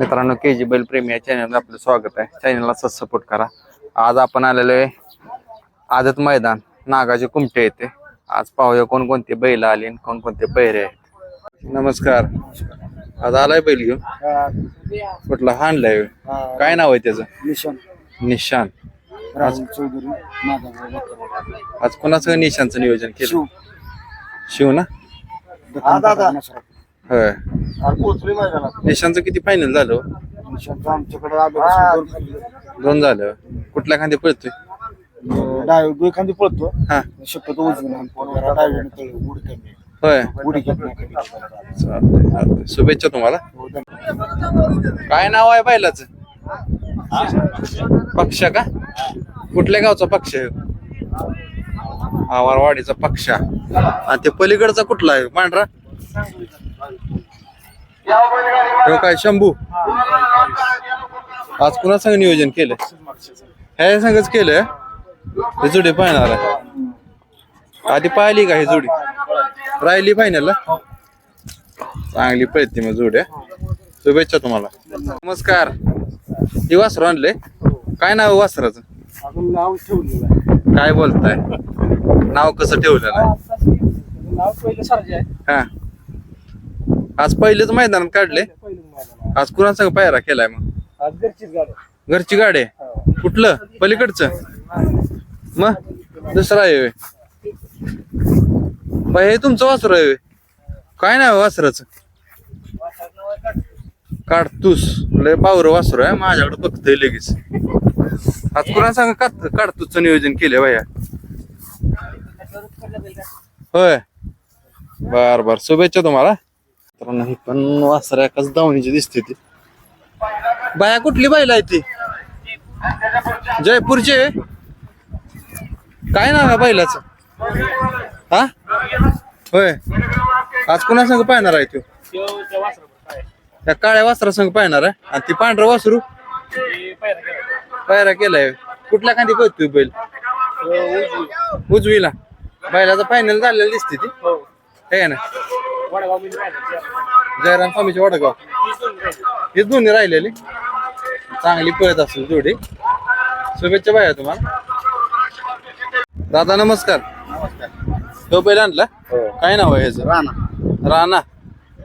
मित्रांनो के जी बैल प्रेमी या चॅनलला आपलं स्वागत आहे. चॅनलला सपोर्ट करा. आज आपण आलेलो आहे आदत मैदान नागाचे कुमटे येते आज पाहूया कोणकोणते बैल आले आणि कोणकोणते पैरे आहेत. नमस्कार. आज आलाय बैल घेऊन? कुठला? हाणलाय काय नाव आहे त्याचं? निशान. निशान. आज कोणाचं निशांचं नियोजन केलं? शिव. ना. होय. आणि पोचली मैदानात. निशांचं किती फायनल झालं हो? आमच्याकडे आल्यापासून दोन झालं. कुठल्या खांदी पळतोय? डावी दुई खांदी पळतो. हा. शक्यतो तळी उडी कमी होय. उडी. चालतंय चालतंय. शुभेच्छा तुम्हाला. हो. काय नाव आहे बैलाच? पक्ष का? कुठल्या गावचा पक्ष आहे? आवारवाडीचा पक्षा. आणि ते पलीकडचा कुठला आहे? पांढरा तो काय शंभू? आज कुणा संग नियोजन केलं ह्या संगच केलं हे जोडी पाहणार आहे. आधी पाहिली का ही जोडी? राहिली फायनल चांगली पळते मग जोड्या शुभेच्छा तुम्हाला. नमस्कार. ही वासरू आणले काय नाव वासराचं? नाव. काय बोलताय? नाव कसं ठेवलेलं आहे नाव पहिलं सरजे आहे हा आज पहिलेच मैदानात काढले. आज कुणा संग पायरा केलाय मग? आज घरचीच गाडी. घरची गाडी? आहे? कुठलं? पलीकडचं? मग? दुसरा आहे होय. बाई हे तुमचं वासरू आहे होय. काय नाव आहे वासराचं? काढतूस लय पावर वासरू आहे माझ्याकडे बघतोय लगेच. आज कुणा सांग काढतूसचं नियोजन केलंय भैया? होय. बर बर. शुभेच्छा तुम्हाला. तर नाही पण वासरा एकाच दावणीची दिसते ती. बाया कुठली बायला आहे ती? जयपूरचे काय नाव आहे बैलाच हा? होय. आज कुणा पाहणार आहे तो त्या काळ्या वासरा पाहणार आहे. आणि ती पांढरं वासरू? पायरा केलाय. कुठल्या खांदी पळतोय बैल? उजवीला. बैलाचा फायनल झालेला दिसते ती. हो. हे. ना जयराम स्वामीचे वडगाव. हे दोन्ही राहिलेले. चांगली पळत असेल जोडी. शुभेच्छा बाया तुम्हाला. दादा नमस्कार. तो बैल आणला? काय नाव आहे ह्याचं? राणा. राणा.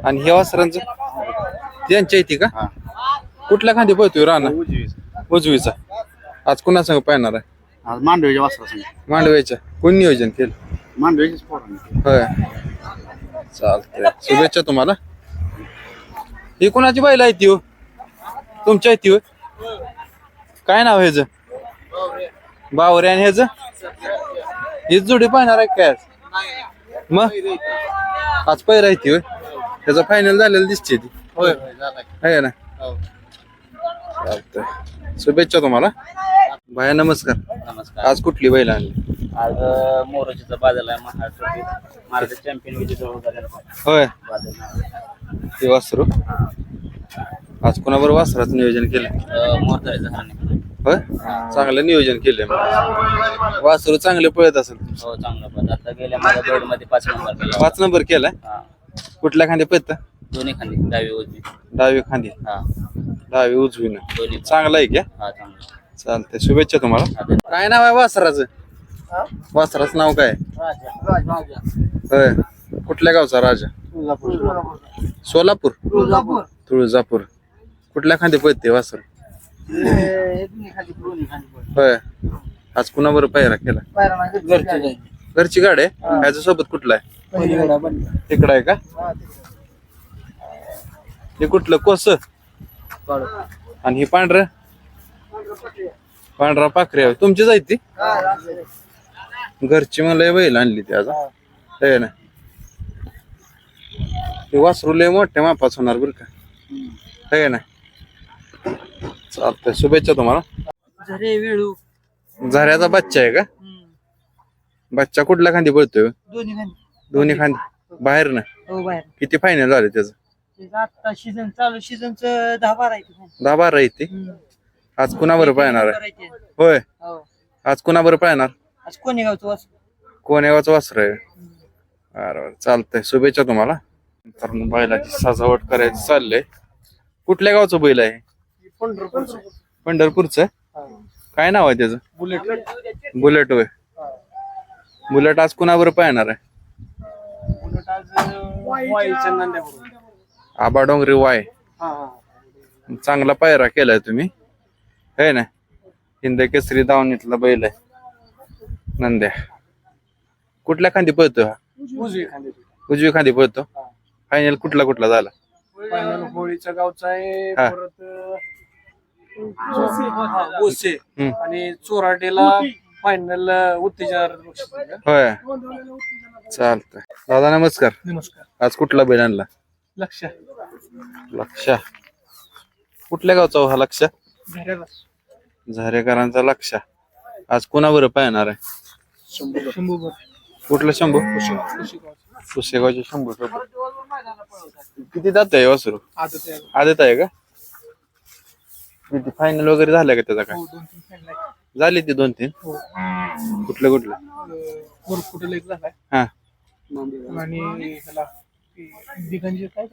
आणि हे वासरांचं? त्यांच्या इथे का? हा. कुठल्या खांदी पळतोय राणा? उजवी उजवीचा. आज कुणा संग पाहणार आहे? आज मांडवीच्या वासरा संग मांडवायच्या कोण नियोजन केलं? मांडवीच्याच पोरांनी होय. चालतंय. शुभेच्छा तुम्हाला. ही कोणाची बैल आहे ती हो? तुमच्या आहे ती हो? काय नाव ह्याच? बावरे आणि ह्याच? हीच जोडी पाहणार आहे काय आज? मग? आज पहिला आहे ती होय. त्याचा फायनल झालेला दिसते ती. होय होय झालाय आहे ना? चालतंय. शुभेच्छा तुम्हाला. भाया नमस्कार. नमस्कार. आज कुठली बैल आणली? आज मोरोजीचा बादल आहे महाराष्ट्र महाराष्ट्र चॅम्पियन झाले होय. बादल ते वासरू? आज कोणाबरोबर वासराचं नियोजन केलं मोरताळीचा हाणे होय? चांगलं नियोजन केलंय वासरू चांगले पळत असेल हो चांगला पद आता गेल्या माझ्या बोर्डमध्ये पाच नंबर केला. पाच नंबर केलाय? हा. कुठल्या खांदे पळत? दोन्ही खाली डावी उजवी. डावी खांदी. हा. डावी उजवीनं. दोन्ही चांगला आहे हा चांगला चालतंय. शुभेच्छा तुम्हाला. काय नाव आहे वासराचं? वासराचं नाव काय? होय. कुठल्या गावचा राजा? सोलापूर? तुळजापूर. कुठल्या खांदे पळते वासर? होय. आज कुणाबरोबर पायरा केला? घरची गाडी. आहे? ह्याच्या सोबत कुठला आहे? तिकडं आहे का? हे कुठलं? कोस? आणि ही पांढर? पांढरा पाखरे आहे. तुमचीच आहे ती? घरची मला बैल आणली ती आज ना. ते वासरू लय मोठ्या मापाच होणार बरं का. आहे ना. चालतंय शुभेच्छा तुम्हाला. झरे वेळू. झऱ्याचा बच्चा आहे का? बच्चा कुठल्या खांदी पळतोय दोन्ही खाली दोन्ही खांदी. बाहेर ना? हो बाहेर. किती फायनल झाले त्याचं? त्याचं आता सीझन चालू सीझनच दहा बारा आहे ते. दहा बारा येते. आज कुणाबरोबर पाहणार आहे. होय. हो. आज कुणाबरोबर पाहणार आज कोणी गावचं वास कोण्यावाच वासर आहे? बरं बरं चालतंय. शुभेच्छा तुम्हाला. तर बैलाची सजावट करायची चाललंय. कुठल्या गावचं बैल आहे? पंढरपूरचं पंढरपूरचं काय नाव आहे त्याचं? बुलेट बुलेट होय. बुलेट आज कुणावर पाहणार आहे? बुलेट आज वाईच्या आबा डोंगरी वाय. हा हा चांगला पायरा केलाय तुम्ही. है ना? हिंद केसरी दावणीतला बैल आहे. नंद्या. कुठल्या खांदी पळतो हा? उजवी खाली उजवी खांदी पळतो? फायनल कुठला कुठला झाला? फायनल होळीच्या गावचा आहे हा. परत अं, हम्म. आणि चोराटेला फायनल उत्तेजनार बक्षीस दिलं. होय. चालतंय. दादा नमस्कार. नमस्कार. आज कुठला बैल आणला? लक्ष लक्ष कुठल्या गावचा हो हा लक्ष झरेकरांचा लक्ष आज कुणावर पाहणार आहे? शंभू शंभू कुठलं शंभू? पुसेगावचे शंभू किती जात आहे वासरू? आदत आहे का? किती? फायनल वगैरे झालं का त्याचा काय? हो. झाली ती दोन तीन? हो. कुठलं कुठलं? एक झालाय. हा. आणि ह्याला दिगंजी काय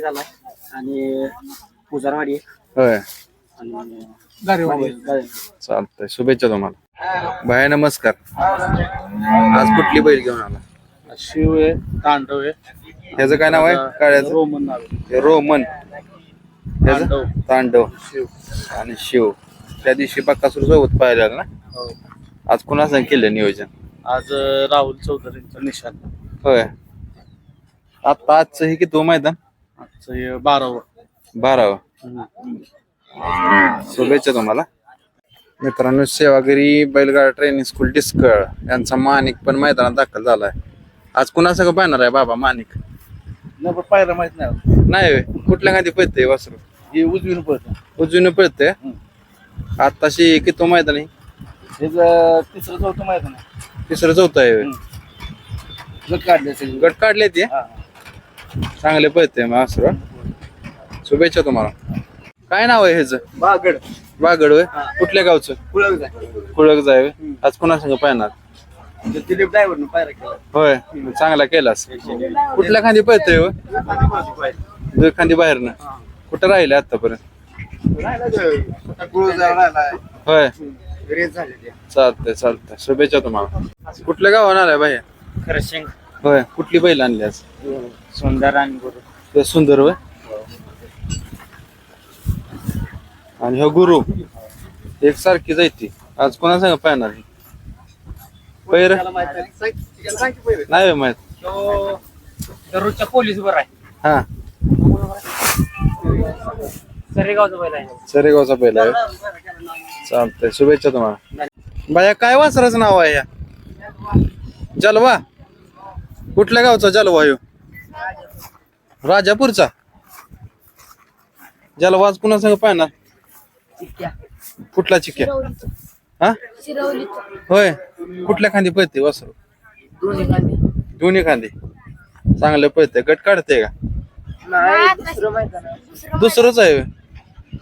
झाला आणि पुजारवाडी होय. चालतंय. शुभेच्छा तुम्हाला. भाया नमस्कार. आज कुठली बैल घेऊन आला? शिव आहे तांडव आहे. त्याचं काय नाव आहे? काळ्याचं? रोमन नाव आहे. हे रोमन? तांडव. तांडव. शिव. आणि शिव. त्या दिवशी बक्कासूर सोबत पाहिला ना? हो. आज कुणाचं केलं नियोजन? आज अं, राहुल चौधरींचं निशान. होय. आता आजचं हे किती मैदान? आजचं हे बारावं. बारावं. शुभेच्छा तुम्हाला. मित्रांनो सेवागिरी बैलगाडा ट्रेनिंग स्कूल डिस्कळ यांचा मानिक पण मैदानात दाखल झालाय. आज कुणासंग पाहणार आहे बाबा मानिक? पाहायला माहीत नाही नाही होय. कुठल्या खाली पळते वासरू? हे उजवीन पळतं उजवीनं पळते आताशी किती मैदान आहे? हे तिसरं चौथं माहीत नाही तिसरं चौथं आहे होय. गट काढले सगळे. गट काढले ते? हा. चांगले पळते मग वासरू. शुभेच्छा तुम्हाला. काय नाव आहे ह्याचं? बागड. बागड होय? कुठल्या गावचं? जाय. कुळक जाय होय. आज पाहणार? दिलीप ड्रायव्हर पायरा केला. होय. चांगला केलास कुठल्या खांदी पळतोय हो दुई खांदी बाहेर ना कुठं राहिले आतापर्यंत? राहिला होय. रेस झालेली चालतंय चालतंय. शुभेच्छा तुम्हाला. कुठल्या गावाला आलाय बाहेर? खरशिंग होय. कुठली बैल आणली आज? सुंदर आणि गुरु ते सुंदर होय? आणि हो गुरु एक सारखी जायती. आज कोणा सांग पाहणार पैर? नाही माहीत. तो दररोजच्या पोलीस वर आहे. हा. सरेगावचा बैल आहे. सरेगावचा पहिला आहे. चालतंय. शुभेच्छा तुम्हाला. बाया काय वासराचं नाव आहे या? जलवा. कुठल्या गावचा जलवा ह्यो राजापूरचा? जलवा आज कुणा संग पाहणार? कुठला चिक्या? हा? होय. कुठल्या खांदी पळते वासरू दोन्ही खांदी. चांगलं पळते. गट काढते का? दुसरंच आहे होय.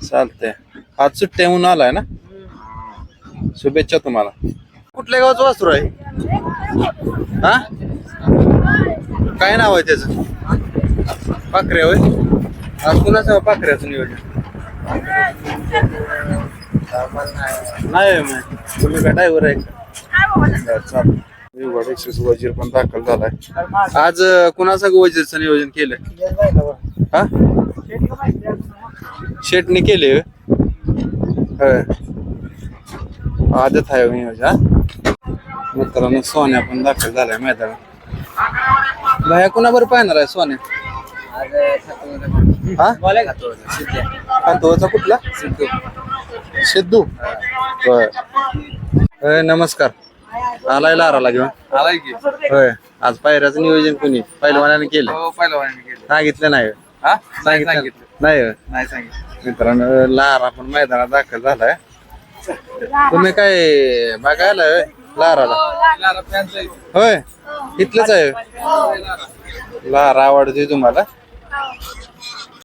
चालतंय. आज सुट्ट्या म्हणून आलाय ना? शुभेच्छा तुम्हाला. कुठल्या गावचं वासरू आहे? हा? काय नाव आहे त्याचं? पाखऱ्या होय. आज कुणाचं पाखऱ्याचं नियोजन? नाही. तुम्ही का ड्रायव्हर आहे. का? वजीर पण दाखल झालाय आज कुणाचं वजीरचं नियोजन केलंय? हा? शेटने केले आदत आहे नियोजन हा? मित्रांनो सोन्या पण दाखल झालाय मैदानात. भया कुणाबर पाहणार आहे सोन्या? हा? खातोचा कुठला? सिद्धू. होय. होय नमस्कार. आलाय लाराला घेऊन? आलाय की. होय. आज पायऱ्याचं नियोजन कोणी? पहिलवानाने केलं. हो पहिलवानी केलं. सांगितलं नाही. होय? हा सांगितलं. नाही होय? नाही सांगितलं. मित्रांनो लारा पण मैदानात दाखल झालाय. तुम्ही काय बघायला होय? लाराला? होय. इथलंच आहे. होय? लारा. आवडते तुम्हाला?